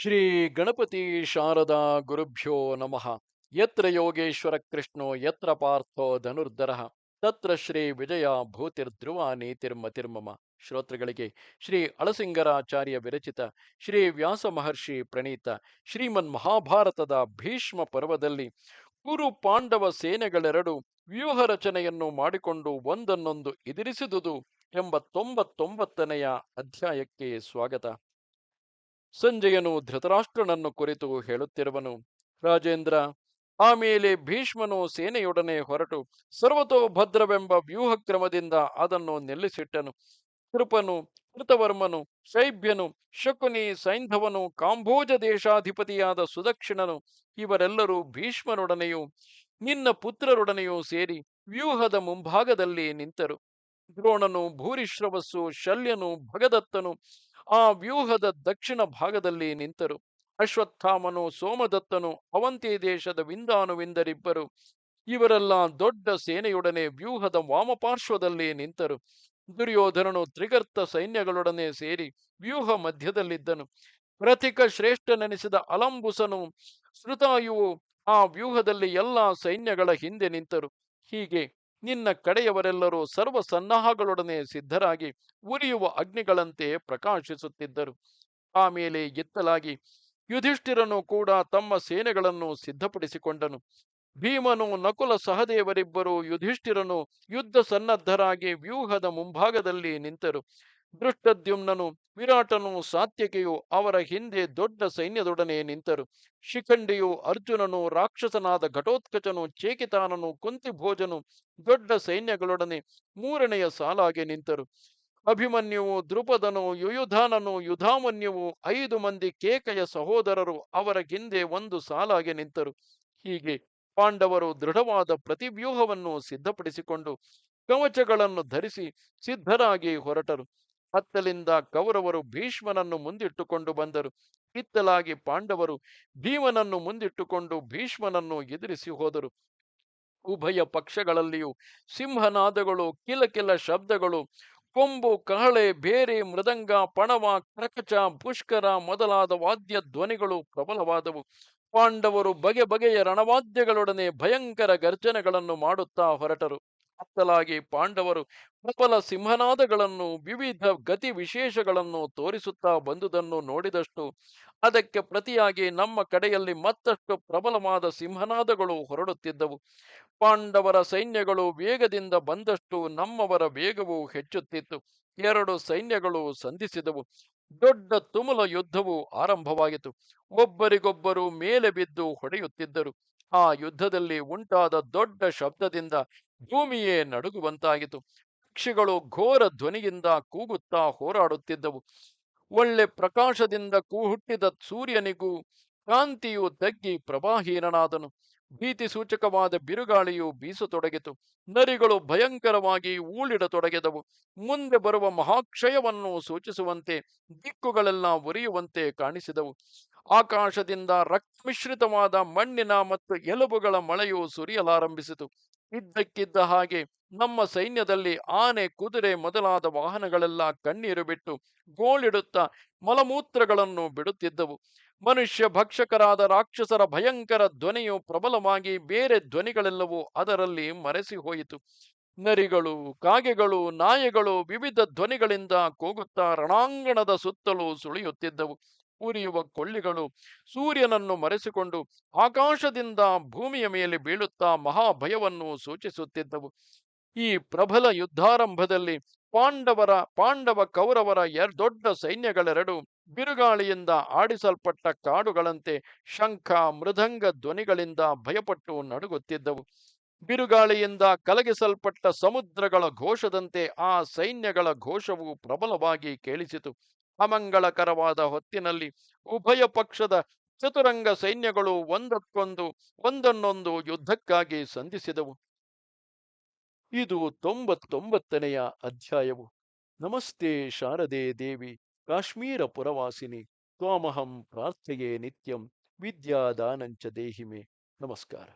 ಶ್ರೀ ಗಣಪತಿ ಶಾರದಾ ಗುರುಭ್ಯೋ ನಮಃ. ಯತ್ರ ಯೋಗೇಶ್ವರ ಕೃಷ್ಣೋ, ಯತ್ರ ಪಾರ್ಥೋ ಧನುರ್ಧರ. ತತ್ರ ಶ್ರೀ ವಿಜಯ ಭೂತಿರ್ಧ್ರುವ ನೀತಿರ್ಮತಿರ್ಮಮ ಶ್ರೋತೃಗಳಿಗೆ ಶ್ರೀ ಅಳಸಿಂಗರಾಚಾರ್ಯ ವಿರಚಿತ, ಶ್ರೀ ವ್ಯಾಸ ಮಹರ್ಷಿ ಪ್ರಣೀತ, ಶ್ರೀಮನ್ ಮಹಾಭಾರತದ ಭೀಷ್ಮ ಪರ್ವದಲ್ಲಿ ಕುರು ಪಾಂಡವ ಸೇನೆಗಳೆರಡು ವ್ಯೂಹ ರಚನೆಯನ್ನು ಮಾಡಿಕೊಂಡು ಒಂದನ್ನೊಂದು ಎದುರಿಸಿದುದು ಎಂಬ ತೊಂಬತ್ತೊಂಬತ್ತನೆಯ ಅಧ್ಯಾಯಕ್ಕೆ ಸ್ವಾಗತ. ಸಂಜಯನು ಧೃತರಾಷ್ಟ್ರನನ್ನು ಕುರಿತು ಹೇಳುತ್ತಿರುವನು, ರಾಜೇಂದ್ರ ಆಮೇಲೆ ಭೀಷ್ಮನು ಸೇನೆಯೊಡನೆ ಹೊರಟು ಸರ್ವತೋಭದ್ರವೆಂಬ ವ್ಯೂಹಕ್ರಮದಿಂದ ಅದನ್ನು ನಿಲ್ಲಿಸಿಟ್ಟನು. ಕೃಪನು, ಕೃತವರ್ಮನು, ಶೈಭ್ಯನು, ಶಕುನಿ, ಸೈಂಧವನು, ಕಾಂಬೋಜ ದೇಶಾಧಿಪತಿಯಾದ ಸುದಕ್ಷಿಣನು, ಇವರೆಲ್ಲರೂ ಭೀಷ್ಮನೊಡನೆಯೂ ನಿನ್ನ ಪುತ್ರರೊಡನೆಯೂ ಸೇರಿ ವ್ಯೂಹದ ಮುಂಭಾಗದಲ್ಲಿ ನಿಂತರು. ದ್ರೋಣನು ಭೂರಿಶ್ರವಸ್ಸು, ಶಲ್ಯನು ಭಗದತ್ತನು ಆ ವ್ಯೂಹದ ದಕ್ಷಿಣ ಭಾಗದಲ್ಲಿ ನಿಂತರು. ಅಶ್ವತ್ಥಾಮನು, ಸೋಮದತ್ತನು, ಅವಂತಿ ದೇಶದ ವಿಂದಾನುವಿಂದರಿಬ್ಬರು. ಇವರೆಲ್ಲ ದೊಡ್ಡ ಸೇನೆಯೊಡನೆ ವ್ಯೂಹದ ವಾಮಪಾರ್ಶ್ವದಲ್ಲಿ ನಿಂತರು. ದುರ್ಯೋಧನನು ತ್ರಿಗರ್ತ ಸೈನ್ಯಗಳೊಡನೆ ಸೇರಿ ವ್ಯೂಹ ಮಧ್ಯದಲ್ಲಿದ್ದನು. ಪ್ರತಿಕ ಶ್ರೇಷ್ಠನೆನಿಸಿದ ಅಲಂಬುಸನು ಶ್ರುತಾಯುವು ಆ ವ್ಯೂಹದಲ್ಲಿ ಎಲ್ಲಾ ಸೈನ್ಯಗಳ ಹಿಂದೆ ನಿಂತರು. ಹೀಗೆ ನಿನ್ನ ಕಡೆಯವರೆಲ್ಲರೂ ಸರ್ವ ಸನ್ನಾಹಗಳೊಡನೆ ಸಿದ್ಧರಾಗಿ ಉರಿಯುವ ಅಗ್ನಿಗಳಂತೆ ಪ್ರಕಾಶಿಸುತ್ತಿದ್ದರು. ಆಮೇಲೆ ಎತ್ತಲಾಗಿ ಯುಧಿಷ್ಠಿರನು ಕೂಡ ತಮ್ಮ ಸೇನೆಗಳನ್ನು ಸಿದ್ಧಪಡಿಸಿಕೊಂಡನು. ಭೀಮನು ನಕುಲ ಸಹದೇವರಿಬ್ಬರು ಯುಧಿಷ್ಠಿರನು ಯುದ್ಧ ಸನ್ನದ್ಧರಾಗಿ ವ್ಯೂಹದ ಮುಂಭಾಗದಲ್ಲಿ ನಿಂತರು. ದೃಷ್ಟದ್ಯುಮ್ನನು ವಿರಾಟನು ಸಾತ್ಯಕೆಯು ಅವರ ಹಿಂದೆ ದೊಡ್ಡ ಸೈನ್ಯದೊಡನೆ ನಿಂತರು. ಶಿಖಂಡಿಯು ಅರ್ಜುನನು, ರಾಕ್ಷಸನಾದ ಘಟೋತ್ಕಚನು, ಚೇಕಿತಾನನು, ಕುಂತಿಭೋಜನು, ದೊಡ್ಡ ಸೈನ್ಯಗಳೊಡನೆ ಮೂರನೆಯ ಸಾಲಾಗಿ ನಿಂತರು. ಅಭಿಮನ್ಯುವು ದೃಪದನು ಯುಯುಧಾನನು, ಯುಧಾಮನ್ಯುವು ಐದು ಮಂದಿ ಕೇಕೆಯ ಸಹೋದರರು ಅವರ ಹಿಂದೆ ಒಂದು ಸಾಲಾಗಿ ನಿಂತರು. ಹೀಗೆ ಪಾಂಡವರು ದೃಢವಾದ ಪ್ರತಿವ್ಯೂಹವನ್ನು ಸಿದ್ಧಪಡಿಸಿಕೊಂಡು ಕವಚಗಳನ್ನು ಧರಿಸಿ ಸಿದ್ಧರಾಗಿ ಹೊರಟರು. ಹತ್ತಲಿಂದ ಕೌರವರು ಭೀಷ್ಮನನ್ನು ಮುಂದಿಟ್ಟುಕೊಂಡು ಬಂದರು. ಕಿತ್ತಲಾಗಿ ಪಾಂಡವರು ಭೀಮನನ್ನು ಮುಂದಿಟ್ಟುಕೊಂಡು ಭೀಷ್ಮನನ್ನು ಎದುರಿಸಿ ಹೋದರು. ಉಭಯ ಪಕ್ಷಗಳಲ್ಲಿಯೂ ಸಿಂಹನಾದಗಳು ಕಿಲಕಿಲ ಶಬ್ದಗಳು, ಕೊಂಬು, ಕಹಳೆ ಬೇರೆ ಮೃದಂಗ, ಪಣವ, ಕ್ರಕಚ, ಪುಷ್ಕರ ಮೊದಲಾದ ವಾದ್ಯ ಧ್ವನಿಗಳು ಪ್ರಬಲವಾದವು. ಪಾಂಡವರು ಬಗೆ ಬಗೆಯ ರಣವಾದ್ಯಗಳೊಡನೆ ಭಯಂಕರ ಗರ್ಜನೆಗಳನ್ನು ಮಾಡುತ್ತಾ ಹೊರಟರು. ಅತ್ತಲಾಗಿ ಪಾಂಡವರು ಪ್ರಬಲ ಸಿಂಹನಾದಗಳನ್ನು, ವಿವಿಧ ಗತಿ ವಿಶೇಷಗಳನ್ನು ತೋರಿಸುತ್ತಾ ಬಂದುದನ್ನು ನೋಡಿದಷ್ಟು ಅದಕ್ಕೆ ಪ್ರತಿಯಾಗಿ ನಮ್ಮ ಕಡೆಯಲ್ಲಿ ಮತ್ತಷ್ಟು ಪ್ರಬಲವಾದ ಸಿಂಹನಾದಗಳು ಹೊರಡುತ್ತಿದ್ದವು. ಪಾಂಡವರ ಸೈನ್ಯಗಳು ವೇಗದಿಂದ ಬಂದಷ್ಟು ನಮ್ಮವರ ವೇಗವು ಹೆಚ್ಚುತ್ತಿತ್ತು. ಎರಡು ಸೈನ್ಯಗಳು ಸಂಧಿಸಿದವು. ದೊಡ್ಡ ತುಮುಲ ಯುದ್ಧವು ಆರಂಭವಾಯಿತು. ಒಬ್ಬರಿಗೊಬ್ಬರು ಮೇಲೆ ಬಿದ್ದು ಹೊಡೆಯುತ್ತಿದ್ದರು. ಆ ಯುದ್ಧದಲ್ಲಿ ಉಂಟಾದ ದೊಡ್ಡ ಶಬ್ದದಿಂದ ಭೂಮಿಯೇ ನಡುಗುವಂತಾಯಿತು ಪಕ್ಷಿಗಳು ಘೋರ ಧ್ವನಿಯಿಂದ ಕೂಗುತ್ತಾ ಹೋರಾಡುತ್ತಿದ್ದವು. ಒಳ್ಳೆ ಪ್ರಕಾಶದಿಂದ ಕೂಹುಟ್ಟಿದ ಸೂರ್ಯನಿಗೂ ಕಾಂತಿಯು ತಗ್ಗಿ ಪ್ರವಾಹೀನನಾದನು. ಭೀತಿ ಸೂಚಕವಾದ ಬಿರುಗಾಳಿಯು ಬೀಸತೊಡಗಿತು. ನರಿಗಳು ಭಯಂಕರವಾಗಿ ಊಳಿಡತೊಡಗಿದವು. ಮುಂದೆ ಬರುವ ಮಹಾಕ್ಷಯವನ್ನು ಸೂಚಿಸುವಂತೆ ದಿಕ್ಕುಗಳೆಲ್ಲ ಉರಿಯುವಂತೆ ಕಾಣಿಸಿದವು. ಆಕಾಶದಿಂದ ರಕ್ತಮಿಶ್ರಿತವಾದ ಮಣ್ಣಿನ ಮತ್ತು ಎಲುಬುಗಳ ಮಳೆಯು ಸುರಿಯಲಾರಂಭಿಸಿತು. ಇದ್ದಕ್ಕಿದ್ದ ಹಾಗೆ ನಮ್ಮ ಸೈನ್ಯದಲ್ಲಿ ಆನೆ, ಕುದುರೆ ಮೊದಲಾದ ವಾಹನಗಳೆಲ್ಲ ಕಣ್ಣೀರು ಬಿಟ್ಟು ಗೋಳಿಡುತ್ತಾ ಮಲಮೂತ್ರಗಳನ್ನು ಬಿಡುತ್ತಿದ್ದವು. ಮನುಷ್ಯ ಭಕ್ಷಕರಾದ ರಾಕ್ಷಸರ ಭಯಂಕರ ಧ್ವನಿಯು ಪ್ರಬಲವಾಗಿ ಬೇರೆ ಧ್ವನಿಗಳೆಲ್ಲವೂ ಅದರಲ್ಲಿ ಮರೆಸಿ ಹೋಯಿತು. ನರಿಗಳು, ಕಾಗೆಗಳು, ನಾಯಿಗಳು ವಿವಿಧ ಧ್ವನಿಗಳಿಂದ ಕೂಗುತ್ತಾ ರಣಾಂಗಣದ ಸುತ್ತಲೂ ಸುಳಿಯುತ್ತಿದ್ದವು. ಉರಿಯುವ ಕೊಳ್ಳಿಗಳು ಸೂರ್ಯನನ್ನು ಮರೆಸಿಕೊಂಡು ಆಕಾಶದಿಂದ ಭೂಮಿಯ ಮೇಲೆ ಬೀಳುತ್ತಾ ಮಹಾಭಯವನ್ನು ಸೂಚಿಸುತ್ತಿದ್ದವು. ಈ ಪ್ರಬಲ ಯುದ್ಧಾರಂಭದಲ್ಲಿ ಪಾಂಡವರ, ಪಾಂಡವ ಕೌರವರ ಎರ್ ದೊಡ್ಡ ಸೈನ್ಯಗಳೆರಡು ಬಿರುಗಾಳಿಯಿಂದ ಆಡಿಸಲ್ಪಟ್ಟ ಕಾಡುಗಳಂತೆ ಶಂಖ, ಮೃದಂಗ ಧ್ವನಿಗಳಿಂದ ಭಯಪಟ್ಟು ನಡುಗುತ್ತಿದ್ದವು. ಬಿರುಗಾಳಿಯಿಂದ ಕಲಗಿಸಲ್ಪಟ್ಟ ಸಮುದ್ರಗಳ ಘೋಷದಂತೆ ಆ ಸೈನ್ಯಗಳ ಘೋಷವು ಪ್ರಬಲವಾಗಿ ಕೇಳಿಸಿತು. ಅಮಂಗಳಕರವಾದ ಹೊತ್ತಿನಲ್ಲಿ ಉಭಯ ಪಕ್ಷದ ಚತುರಂಗ ಸೈನ್ಯಗಳು ಒಂದಕ್ಕೊಂದು, ಒಂದನ್ನೊಂದು ಯುದ್ಧಕ್ಕಾಗಿ ಸಂಧಿಸಿದವು. ಇದು ತೊಂಬತ್ತೊಂಬತ್ತನೆಯ ಅಧ್ಯಾಯವು. ನಮಸ್ತೆ ಶಾರದೆ ದೇವಿ, ಕಾಶ್ಮೀರ ಪುರವಾಸಿನಿ, ತ್ವಾಮಹಂ ಪ್ರಾರ್ಥೆಯೇ ನಿತ್ಯಂ, ವಿದ್ಯಾದಾನಂಚ ದೇಹಿಮೆ. ನಮಸ್ಕಾರ.